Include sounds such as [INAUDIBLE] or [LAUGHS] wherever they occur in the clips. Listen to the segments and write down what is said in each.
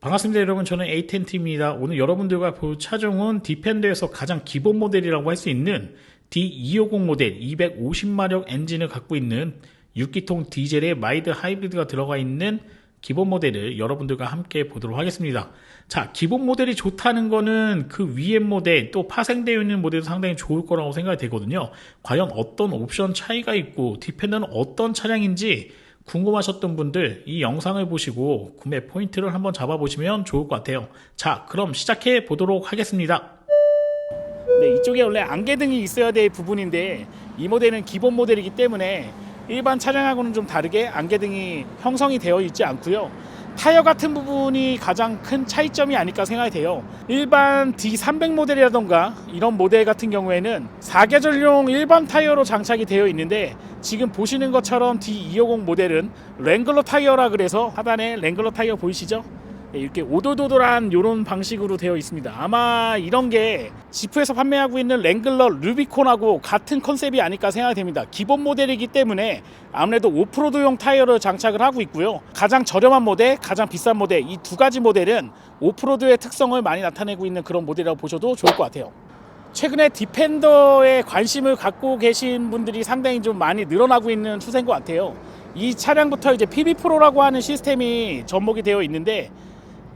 반갑습니다 여러분. 저는 A10T입니다. 오늘 여러분들과 볼 차종은 디펜더에서 가장 기본 모델이라고 할 수 있는 D250 모델 250마력 엔진을 갖고 있는 6기통 디젤의 마이드 하이브리드가 들어가 있는 기본 모델을 여러분들과 함께 보도록 하겠습니다. 자 기본 모델이 좋다는 거는 그 위에 모델 또 파생되어 있는 모델도 상당히 좋을 거라고 생각이 되거든요. 과연 어떤 옵션 차이가 있고 디펜더는 어떤 차량인지 궁금하셨던 분들 이 영상을 보시고 구매 포인트를 한번 잡아보시면 좋을 것 같아요. 자, 그럼 시작해 보도록 하겠습니다. 네, 이쪽에 원래 안개등이 있어야 될 부분인데 이 모델은 기본 모델이기 때문에 일반 차량하고는 좀 다르게 안개등이 형성이 되어 있지 않고요. 타이어 같은 부분이 가장 큰 차이점이 아닐까 생각이 돼요. 일반 D300 모델이라던가 이런 모델 같은 경우에는 4계절용 일반 타이어로 장착이 되어 있는데 지금 보시는 것처럼 D250 모델은 랭글러 타이어라 그래서 하단에 랭글러 타이어 보이시죠? 네, 이렇게 오돌도돌한 이런 방식으로 되어 있습니다. 아마 이런 게 지프에서 판매하고 있는 랭글러 루비콘하고 같은 컨셉이 아닐까 생각이 됩니다. 기본 모델이기 때문에 아무래도 오프로드용 타이어를 장착을 하고 있고요. 가장 저렴한 모델, 가장 비싼 모델 이 두 가지 모델은 오프로드의 특성을 많이 나타내고 있는 그런 모델이라고 보셔도 좋을 것 같아요. 최근에 디펜더에 관심을 갖고 계신 분들이 상당히 좀 많이 늘어나고 있는 추세인 것 같아요. 이 차량부터 이제 PB 프로라고 하는 시스템이 접목이 되어 있는데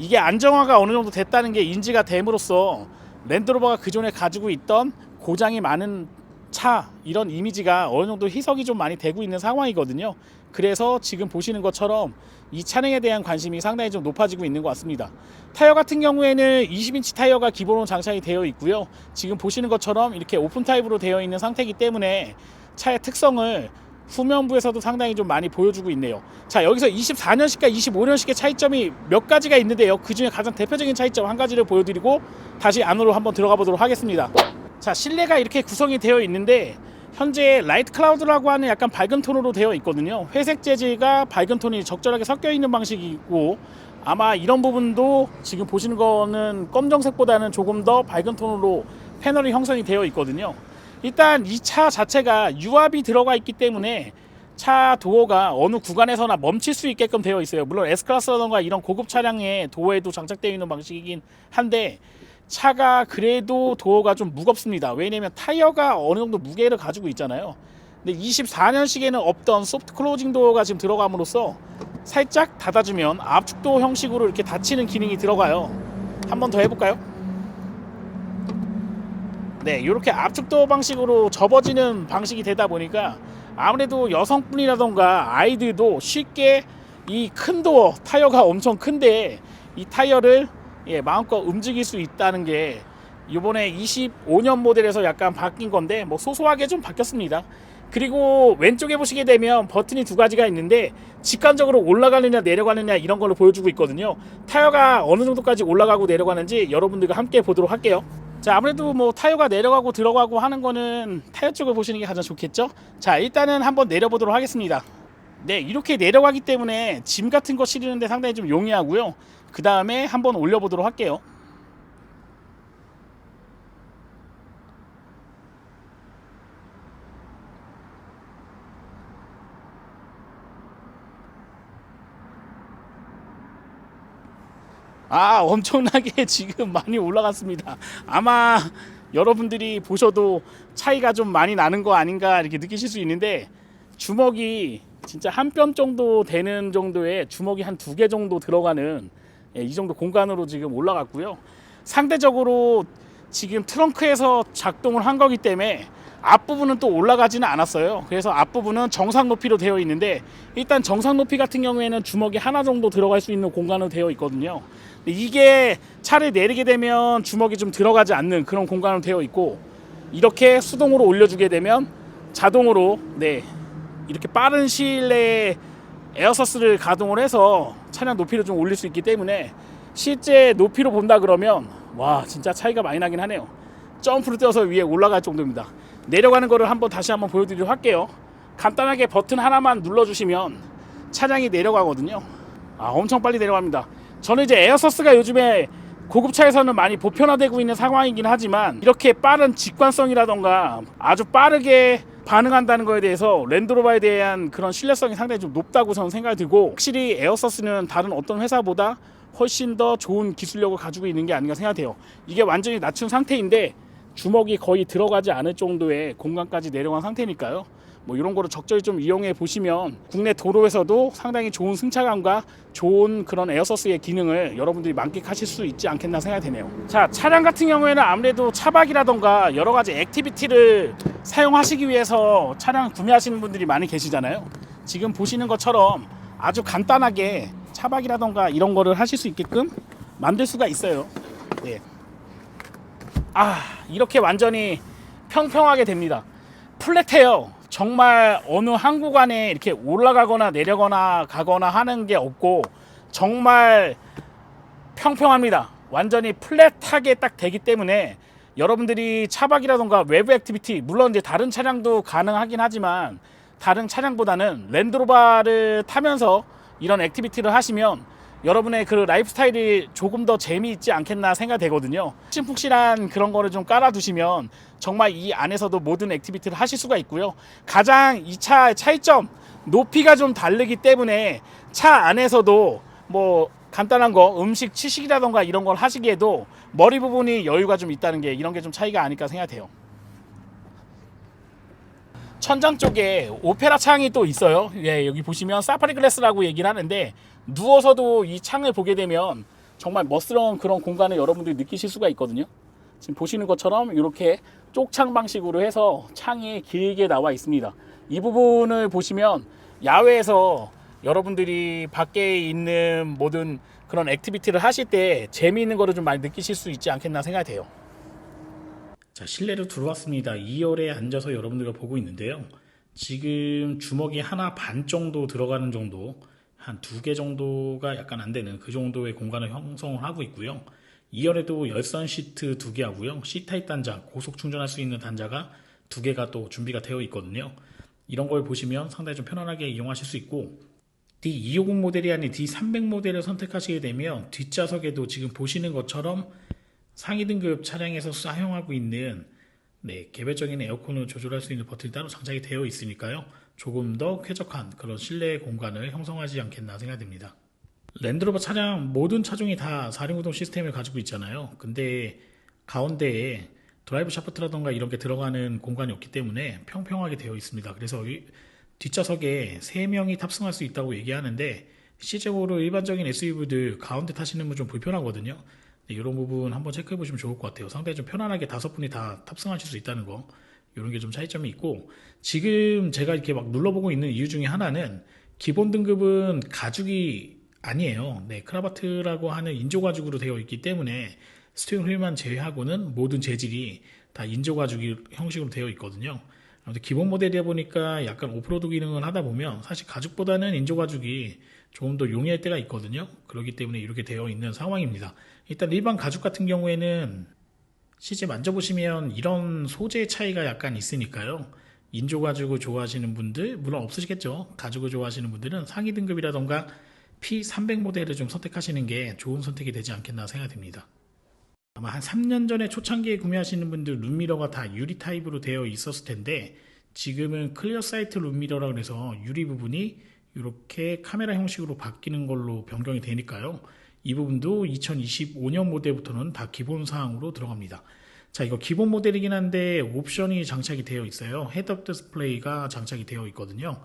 이게 안정화가 어느 정도 됐다는 게 인지가 됨으로써 랜드로버가 그 전에 가지고 있던 고장이 많은 차 이런 이미지가 어느 정도 희석이 좀 많이 되고 있는 상황이거든요. 그래서 지금 보시는 것처럼 이 차량에 대한 관심이 상당히 좀 높아지고 있는 것 같습니다. 타이어 같은 경우에는 20인치 타이어가 기본으로 장착이 되어 있고요. 지금 보시는 것처럼 이렇게 오픈 타입으로 되어 있는 상태이기 때문에 차의 특성을 후면부에서도 상당히 좀 많이 보여주고 있네요. 자, 여기서 24년식과 25년식의 차이점이 몇 가지가 있는데요. 그 중에 가장 대표적인 차이점 한 가지를 보여드리고 다시 안으로 한번 들어가 보도록 하겠습니다. 자, 실내가 이렇게 구성이 되어 있는데 현재 라이트 클라우드라고 하는 약간 밝은 톤으로 되어 있거든요. 회색 재질과 밝은 톤이 적절하게 섞여 있는 방식이고 아마 이런 부분도 지금 보시는 거는 검정색보다는 조금 더 밝은 톤으로 패널이 형성이 되어 있거든요. 일단 이 차 자체가 유압이 들어가 있기 때문에 차 도어가 어느 구간에서나 멈출 수 있게끔 되어 있어요. 물론 S클래스라던가 이런 고급 차량의 도어에도 장착되어 있는 방식이긴 한데 차가 그래도 도어가 좀 무겁습니다. 왜냐면 타이어가 어느 정도 무게를 가지고 있잖아요. 근데 24년식에는 없던 소프트 클로징 도어가 지금 들어감으로써 살짝 닫아주면 압축도 형식으로 이렇게 닫히는 기능이 들어가요. 한번 더 해볼까요? 네, 이렇게 압축도 방식으로 접어지는 방식이 되다 보니까 아무래도 여성분이라던가 아이들도 쉽게 이 큰 도어 타이어가 엄청 큰데 이 타이어를 예, 마음껏 움직일 수 있다는 게 이번에 25년 모델에서 약간 바뀐 건데 뭐 소소하게 좀 바뀌었습니다. 그리고 왼쪽에 보시게 되면 버튼이 두 가지가 있는데 직관적으로 올라가느냐 내려가느냐 이런 걸로 보여주고 있거든요. 타이어가 어느 정도까지 올라가고 내려가는지 여러분들과 함께 보도록 할게요. 자 아무래도 뭐 타이어가 내려가고 들어가고 하는 거는 타이어 쪽을 보시는 게 가장 좋겠죠. 자 일단은 한번 내려보도록 하겠습니다. 네 이렇게 내려가기 때문에 짐 같은 거 실리는데 상당히 좀 용이하고요. 그 다음에 한번 올려보도록 할게요. 아 엄청나게 [LAUGHS] 지금 많이 올라갔습니다 아마 여러분들이 보셔도 차이가 좀 많이 나는 거 아닌가 이렇게 느끼실 수 있는데 주먹이 진짜 한 뼘 정도 되는 정도의 주먹이 한 두 개 정도 들어가는 예, 이 정도 공간으로 지금 올라갔고요 상대적으로 지금 트렁크에서 작동을 한 거기 때문에 앞부분은 또 올라가지는 않았어요. 그래서 앞부분은 정상 높이로 되어 있는데 일단 정상 높이 같은 경우에는 주먹이 하나 정도 들어갈 수 있는 공간으로 되어 있거든요. 이게 차를 내리게 되면 주먹이 좀 들어가지 않는 그런 공간으로 되어 있고 이렇게 수동으로 올려주게 되면 자동으로 네 이렇게 빠른 시일 내에 에어서스를 가동을 해서 차량 높이를 좀 올릴 수 있기 때문에 실제 높이로 본다 그러면 와 진짜 차이가 많이 나긴 하네요. 점프를 뛰어서 위에 올라갈 정도입니다. 내려가는 거를 한번 다시 한번 보여드리도록 할게요. 간단하게 버튼 하나만 눌러주시면 차량이 내려가거든요. 아 엄청 빨리 내려갑니다. 저는 이제 에어서스가 요즘에 고급차에서는 많이 보편화되고 있는 상황이긴 하지만 이렇게 빠른 직관성이라던가 아주 빠르게 반응한다는 거에 대해서 랜드로버에 대한 그런 신뢰성이 상당히 좀 높다고 저는 생각이 들고 확실히 에어서스는 다른 어떤 회사보다 훨씬 더 좋은 기술력을 가지고 있는 게 아닌가 생각돼요. 이게 완전히 낮춘 상태인데 주먹이 거의 들어가지 않을 정도의 공간까지 내려간 상태니까요. 뭐 이런 거를 적절히 좀 이용해 보시면 국내 도로에서도 상당히 좋은 승차감과 좋은 그런 에어서스의 기능을 여러분들이 만끽하실 수 있지 않겠나 생각이 되네요. 자, 차량 같은 경우에는 아무래도 차박이라던가 여러 가지 액티비티를 사용하시기 위해서 차량 구매하시는 분들이 많이 계시잖아요. 지금 보시는 것처럼 아주 간단하게 차박이라던가 이런 거를 하실 수 있게끔 만들 수가 있어요. 네. 아, 이렇게 완전히 평평하게 됩니다. 플랫해요. 정말 어느 한 구간에 이렇게 올라가거나 내려거나 가거나 하는 게 없고 정말 평평합니다. 완전히 플랫하게 딱 되기 때문에 여러분들이 차박이라던가 외부 액티비티 물론 이제 다른 차량도 가능하긴 하지만 다른 차량보다는 랜드로바를 타면서 이런 액티비티를 하시면 여러분의 그 라이프 스타일이 조금 더 재미있지 않겠나 생각되거든요. 푹신푹신한 그런 거를 좀 깔아두시면 정말 이 안에서도 모든 액티비티를 하실 수가 있고요. 가장 이 차의 차이점 높이가 좀 다르기 때문에 차 안에서도 뭐 간단한 거 음식 치식이라던가 이런 걸 하시기에도 머리 부분이 여유가 좀 있다는 게 이런 게 좀 차이가 아닐까 생각돼요. 천장 쪽에 오페라 창이 또 있어요. 예, 여기 보시면 사파리 글래스라고 얘기를 하는데 누워서도 이 창을 보게 되면 정말 멋스러운 그런 공간을 여러분들이 느끼실 수가 있거든요. 지금 보시는 것처럼 이렇게 쪽창 방식으로 해서 창이 길게 나와 있습니다. 이 부분을 보시면 야외에서 여러분들이 밖에 있는 모든 그런 액티비티를 하실 때 재미있는 거를 좀 많이 느끼실 수 있지 않겠나 생각이 돼요. 자, 실내로 들어왔습니다. 2열에 앉아서 여러분들과 보고 있는데요. 지금 주먹이 하나 반 정도 들어가는 정도, 한 두 개 정도가 약간 안 되는 그 정도의 공간을 형성을 하고 있고요. 2열에도 열선 시트 두 개 하고요. C타입 단자, 고속 충전할 수 있는 단자가 두 개가 또 준비가 되어 있거든요. 이런 걸 보시면 상당히 좀 편안하게 이용하실 수 있고, D250 모델이 아닌 D300 모델을 선택하시게 되면 뒷좌석에도 지금 보시는 것처럼 상위 등급 차량에서 사용하고 있는 네, 개별적인 에어컨을 조절할 수 있는 버튼이 따로 장착이 되어 있으니까요. 조금 더 쾌적한 그런 실내 공간을 형성하지 않겠나 생각됩니다. 랜드로버 차량 모든 차종이 다 4륜구동 시스템을 가지고 있잖아요. 근데 가운데에 드라이브 샤프트라던가 이런 게 들어가는 공간이 없기 때문에 평평하게 되어 있습니다. 그래서 이 뒷좌석에 3명이 탑승할 수 있다고 얘기하는데 실제적으로 일반적인 SUV들 가운데 타시는 분 좀 불편하거든요. 네, 이런 부분 한번 체크해 보시면 좋을 것 같아요. 상당히 좀 편안하게 다섯 분이 다 탑승하실 수 있다는 거. 이런 게 좀 차이점이 있고 지금 제가 이렇게 막 눌러보고 있는 이유 중에 하나는 기본 등급은 가죽이 아니에요. 네, 크라바트라고 하는 인조 가죽으로 되어 있기 때문에 스티어링 휠만 제외하고는 모든 재질이 다 인조 가죽 형식으로 되어 있거든요. 아무튼 기본 모델이다 보니까 약간 오프로드 기능을 하다 보면 사실 가죽보다는 인조 가죽이 조금 더 용이할 때가 있거든요. 그렇기 때문에 이렇게 되어 있는 상황입니다. 일단 일반 가죽 같은 경우에는 실제 만져보시면 이런 소재 차이가 약간 있으니까요. 인조 가죽을 좋아하시는 분들, 물론 없으시겠죠. 가죽을 좋아하시는 분들은 상위 등급이라던가 P300 모델을 좀 선택하시는 게 좋은 선택이 되지 않겠나 생각됩니다. 아마 한 3년 전에 초창기에 구매하시는 분들 룸미러가 다 유리 타입으로 되어 있었을 텐데 지금은 클리어 사이트 룸미러라 그래서 유리 부분이 이렇게 카메라 형식으로 바뀌는 걸로 변경이 되니까요. 이 부분도 2025년 모델부터는 다 기본 사항으로 들어갑니다. 자, 이거 기본 모델이긴 한데 옵션이 장착이 되어 있어요. 헤드업 디스플레이가 장착이 되어 있거든요.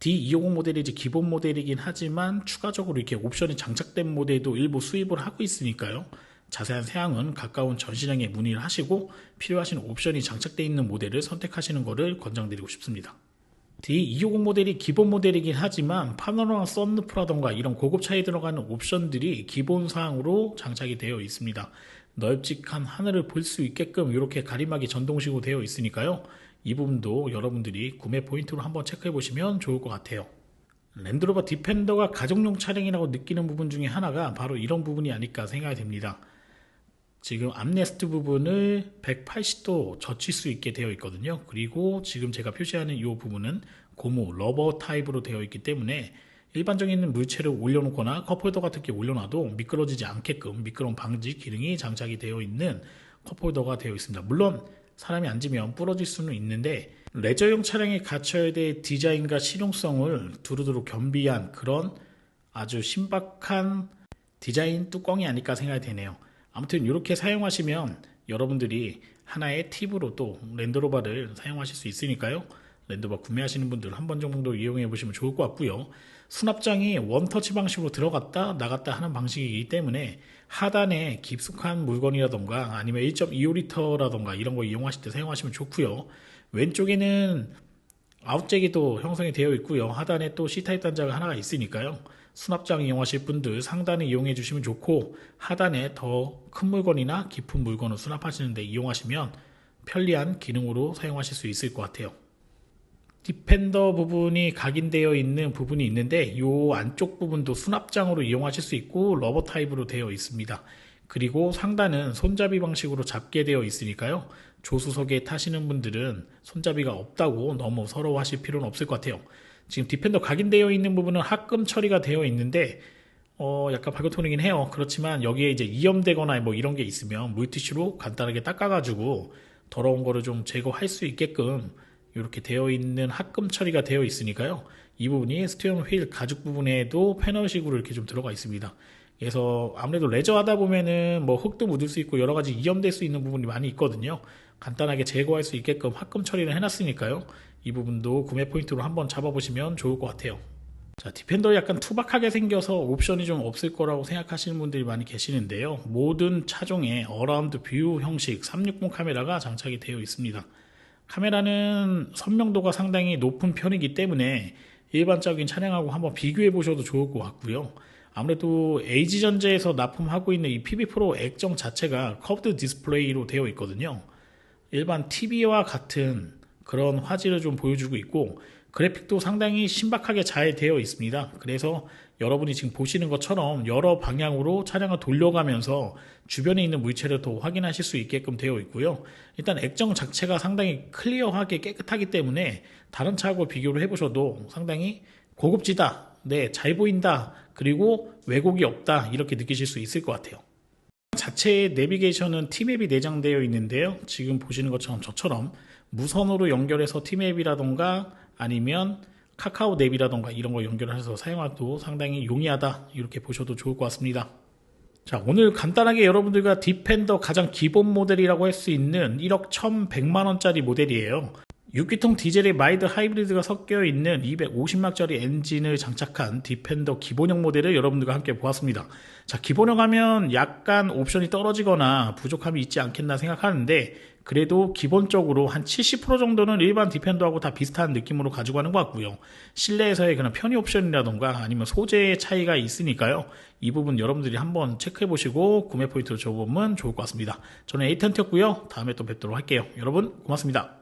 D250 모델이 이제 기본 모델이긴 하지만 추가적으로 이렇게 옵션이 장착된 모델도 일부 수입을 하고 있으니까요. 자세한 사항은 가까운 전시장에 문의를 하시고 필요하신 옵션이 장착되어 있는 모델을 선택하시는 것을 권장드리고 싶습니다. D250 모델이 기본 모델이긴 하지만 파노라마 썬루프라던가 이런 고급 차에 들어가는 옵션들이 기본 사항으로 장착이 되어 있습니다. 넓직한 하늘을 볼 수 있게끔 이렇게 가림막이 전동식으로 되어 있으니까요. 이 부분도 여러분들이 구매 포인트로 한번 체크해 보시면 좋을 것 같아요. 랜드로버 디펜더가 가정용 차량이라고 느끼는 부분 중에 하나가 바로 이런 부분이 아닐까 생각이 됩니다. 지금 암레스트 부분을 180도 젖힐 수 있게 되어 있거든요. 그리고 지금 제가 표시하는 이 부분은 고무 러버 타입으로 되어 있기 때문에 일반적인 물체를 올려놓거나 컵홀더 같은 게 올려놔도 미끄러지지 않게끔 미끄럼 방지 기능이 장착이 되어 있는 컵홀더가 되어 있습니다. 물론 사람이 앉으면 부러질 수는 있는데 레저용 차량에 갖춰야 될 디자인과 실용성을 두루두루 겸비한 그런 아주 신박한 디자인 뚜껑이 아닐까 생각이 되네요. 아무튼 이렇게 사용하시면 여러분들이 하나의 팁으로 또 랜드로버를 사용하실 수 있으니까요. 랜드로버 구매하시는 분들 한 번 정도 이용해 보시면 좋을 것 같고요. 수납장이 원터치 방식으로 들어갔다 나갔다 하는 방식이기 때문에 하단에 깊숙한 물건이라던가 아니면 1.25리터라던가 이런 거 이용하실 때 사용하시면 좋고요. 왼쪽에는 아웃잭이 또 형성이 되어 있고요. 하단에 또 C타입 단자가 하나가 있으니까요. 수납장 이용하실 분들 상단에 이용해 주시면 좋고 하단에 더 큰 물건이나 깊은 물건을 수납하시는데 이용하시면 편리한 기능으로 사용하실 수 있을 것 같아요. 디펜더 부분이 각인되어 있는 부분이 있는데 이 안쪽 부분도 수납장으로 이용하실 수 있고 러버 타입으로 되어 있습니다. 그리고 상단은 손잡이 방식으로 잡게 되어 있으니까요. 조수석에 타시는 분들은 손잡이가 없다고 너무 서러워하실 필요는 없을 것 같아요. 지금 디펜더 각인되어 있는 부분은 합금 처리가 되어 있는데 어 약간 발효톤이긴 해요. 그렇지만 여기에 이제 이염되거나 뭐 이런 게 있으면 물티슈로 간단하게 닦아가지고 더러운 거를 좀 제거할 수 있게끔 이렇게 되어 있는 합금 처리가 되어 있으니까요. 이 부분이 스티어링 휠 가죽 부분에도 패널식으로 이렇게 좀 들어가 있습니다. 그래서 아무래도 레저 하다 보면은 뭐 흙도 묻을 수 있고 여러 가지 이염될 수 있는 부분이 많이 있거든요. 간단하게 제거할 수 있게끔 합금 처리를 해놨으니까요. 이 부분도 구매 포인트로 한번 잡아보시면 좋을 것 같아요. 자, 디펜더 약간 투박하게 생겨서 옵션이 좀 없을 거라고 생각하시는 분들이 많이 계시는데요. 모든 차종에 어라운드 뷰 형식 360 카메라가 장착이 되어 있습니다. 카메라는 선명도가 상당히 높은 편이기 때문에 일반적인 차량하고 한번 비교해 보셔도 좋을 것 같고요. 아무래도 LG전자에서 납품하고 있는 이 PB 프로 액정 자체가 커브드 디스플레이로 되어 있거든요. 일반 TV와 같은 그런 화질을 좀 보여주고 있고 그래픽도 상당히 신박하게 잘 되어 있습니다. 그래서 여러분이 지금 보시는 것처럼 여러 방향으로 차량을 돌려가면서 주변에 있는 물체를 더 확인하실 수 있게끔 되어 있고요. 일단 액정 자체가 상당히 클리어하게 깨끗하기 때문에 다른 차하고 비교를 해보셔도 상당히 고급지다, 네, 잘 보인다, 그리고 왜곡이 없다 이렇게 느끼실 수 있을 것 같아요. 자체의 내비게이션은 T맵이 내장되어 있는데요. 지금 보시는 것처럼 저처럼 무선으로 연결해서 T맵이라던가 아니면 카카오 앱이라던가 이런 거 연결해서 사용하도 상당히 용이하다 이렇게 보셔도 좋을 것 같습니다. 자 오늘 간단하게 여러분들과 디펜더 가장 기본 모델이라고 할 수 있는 1억 1100만 원짜리 모델이에요. 6기통 디젤의 마이드 하이브리드가 섞여 있는 250마력짜리 엔진을 장착한 디펜더 기본형 모델을 여러분들과 함께 보았습니다. 자, 기본형 하면 약간 옵션이 떨어지거나 부족함이 있지 않겠나 생각하는데 그래도 기본적으로 한 70% 정도는 일반 디펜더하고 다 비슷한 느낌으로 가지고 가는 것 같고요. 실내에서의 그런 편의 옵션이라던가 아니면 소재의 차이가 있으니까요. 이 부분 여러분들이 한번 체크해 보시고 구매 포인트로 적어보면 좋을 것 같습니다. 저는 에이턴트였고요. 다음에 또 뵙도록 할게요. 여러분 고맙습니다.